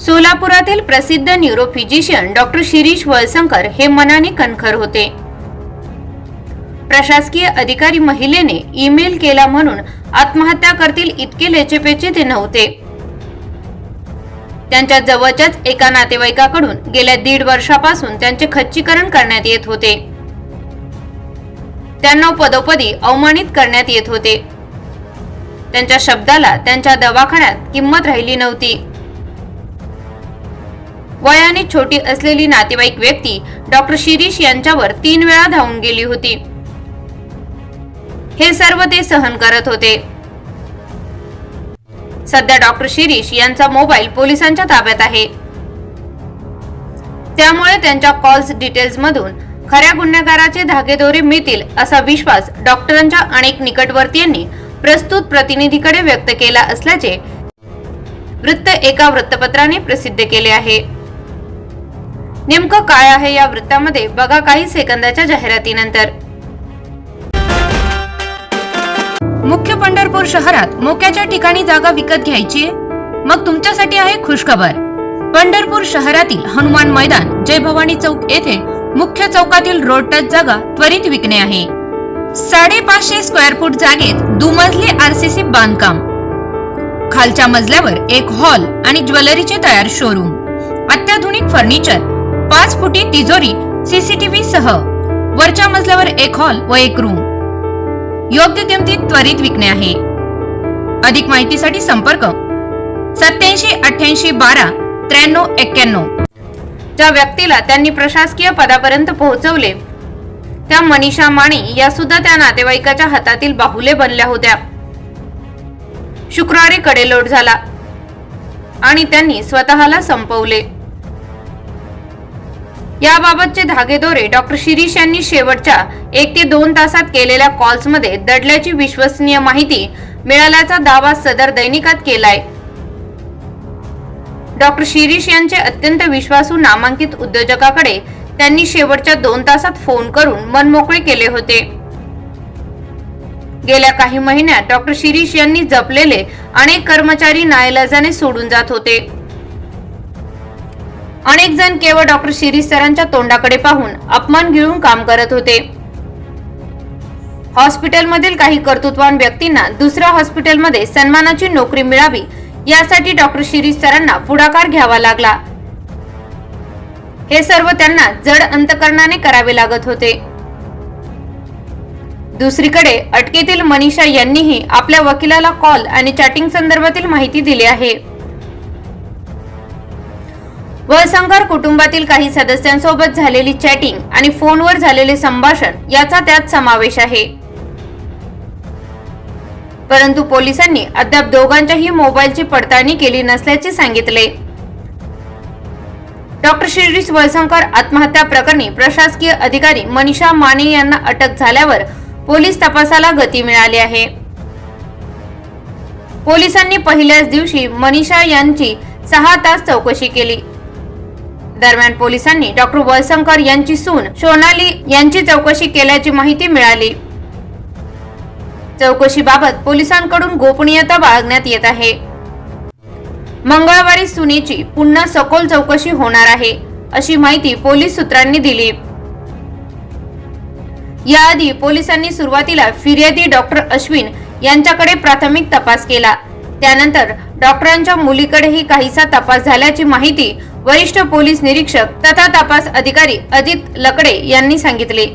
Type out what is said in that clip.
सोलापुरातील प्रसिद्ध neurophysician doctor Shirish Walsankar हे मनाने कणखर होते. प्रशासकीय अधिकारी महिलेने ईमेल केला म्हणून आत्महत्या करतील इतके लेचेपेचे ते नव्हते. त्यांच्या जवळच्याच एका नातेवाईकाकडून गेल्या दीड वर्षापासून त्यांचे खच्चीकरण करण्यात येत होते. त्यांना पदोपदी अवमानित करण्यात येत होते. त्यांच्या शब्दाला त्यांच्या दवाखान्यात किंमत राहिली नव्हती. वयाने छोटी असलेली नातेवाईक व्यक्ती डॉक्टर शिरीष यांच्यावर तीन वेळा धावून गेली होती. हे सर्व ते सहन करत होते. सध्या डॉक्टर शिरीष यांचा मोबाईल पोलिसांच्या ताब्यात आहे. त्यामुळे त्यांच्या कॉल्स डिटेल्स मधून खऱ्या गुन्हेगाराचे धागेदोरे मिळतील असा विश्वास डॉक्टरांच्या अनेक निकटवर्तीयांनी प्रस्तुत प्रतिनिधीकडे व्यक्त केला असल्याचे वृत्त एका वृत्तपत्राने प्रसिद्ध केले आहे. नेमकं काय आहे या वृत्तामध्ये? बघा काही सेकंदाच्या जाहिरातीनंतर. मुख्य पंढरपूर शहरात मोक्याच्या ठिकाणी जागा विकत घ्यायची मग तुमच्यासाठी आहे खुशखबर. पंढरपूर शहरातील हनुमान मैदान जय भवानी चौक येथे मुख्य चौकातील रोड टच जागा त्वरित विकणे आहे. साडेपाचशे स्क्वेअर फूट जागेत दुमजली आरसीसी बांधकाम. खालच्या मजल्यावर एक हॉल आणि ज्वेलरीचे तयार शोरूम अत्याधुनिक फर्निचर पाच फुटी तिजोरी सीसीटीव्ही सह. वरच्या मजल्यावर एक हॉल व एक रूम योग्य किमतीत त्वरित विकणे आहे. अधिक माहितीसाठी संपर्क. सत्याऐंशी अठ्ठ्याऐंशी बारा त्र्याण्णव एक्क्याण्णव. ज्या व्यक्तीला त्यांनी प्रशासकीय पदापर्यंत पोहोचवले त्या मनीषा माने या सुद्धा त्या नातेवाईकाच्या हातातील बाहुले बनल्या होत्या. शुक्रवारी कडेलोट झाला आणि त्यांनी स्वतःला संपवले. याबाबतचे धागेदोरे डॉक्टर शिरीष यांनी शेवटच्या एक ते दोन तासात केलेल्या कॉल्समध्ये दडल्याची विश्वसनीय माहिती मिळाल्याचा दावा सदर दैनिकात केलाय. डॉक्टर शिरीष यांचे अत्यंत विश्वासू नामांकित उद्योजकाकडे त्यांनी शेवटच्या दोन तासात फोन करून मनमोकळे केले होते. गेल्या काही महिन्यात डॉक्टर शिरीष यांनी जपलेले अनेक कर्मचारी नाईलाजाने सोडून जात होते. अनेक जण केवळ डॉक्टर शिरीष सरांच्या तोंडाकडे पाहून अपमान गिळून काम करत होते. हॉस्पिटलमधील काही कर्तृत्वान व्यक्तींना दुसऱ्या हॉस्पिटलमध्ये सन्मानाची नोकरी मिळावी यासाठी डॉक्टर शिरीष सरांना पुढाकार घ्यावा लागला. हे सर्व त्यांना जड अंतकरणाने करावे लागत होते. दुसरीकडे अटकेतील मनीषा यांनीही आपल्या वकिलाला कॉल आणि चॅटिंग संदर्भातील माहिती दिली आहे. वळसंकर कुटुंबातील काही सदस्यांसोबत झालेली चॅटिंग आणि फोनवर झालेले संभाषण याचा त्यात समावेश आहे. परंतु पोलिसांनी अद्याप दोघांच्याही मोबाईलची पडताळणी केली नसल्याचे सांगितले. डॉक्टर शिरीष वळसंकर आत्महत्या प्रकरणी प्रशासकीय अधिकारी मनीषा माने यांना अटक झाल्यावर पोलीस तपासाला गती मिळाली आहे. पोलिसांनी पहिल्याच दिवशी मनीषा यांची सहा तास चौकशी केली. दरम्यान पोलिसांनी डॉक्टर वळसंकर यांची सून सोनाली यांची चौकशी केल्याची माहिती मिळाली. चौकशीबाबत पोलिसांकडून गोपनीयता बाळगण्यात येत आहे. मंगळवारी सुनेची पुन्हा सखोल चौकशी होणार आहे अशी माहिती पोलीस सूत्रांनी दिली. याआधी पोलिसांनी सुरुवातीला फिर्यादी डॉक्टर अश्विन यांच्याकडे प्राथमिक तपास केला. त्यानंतर डॉक्टरांच्या मुलीकडेही काहीसा तपास झाल्याची माहिती वरिष्ठ पोलीस निरीक्षक तथा तपास अधिकारी अजित लकडे यांनी सांगितले.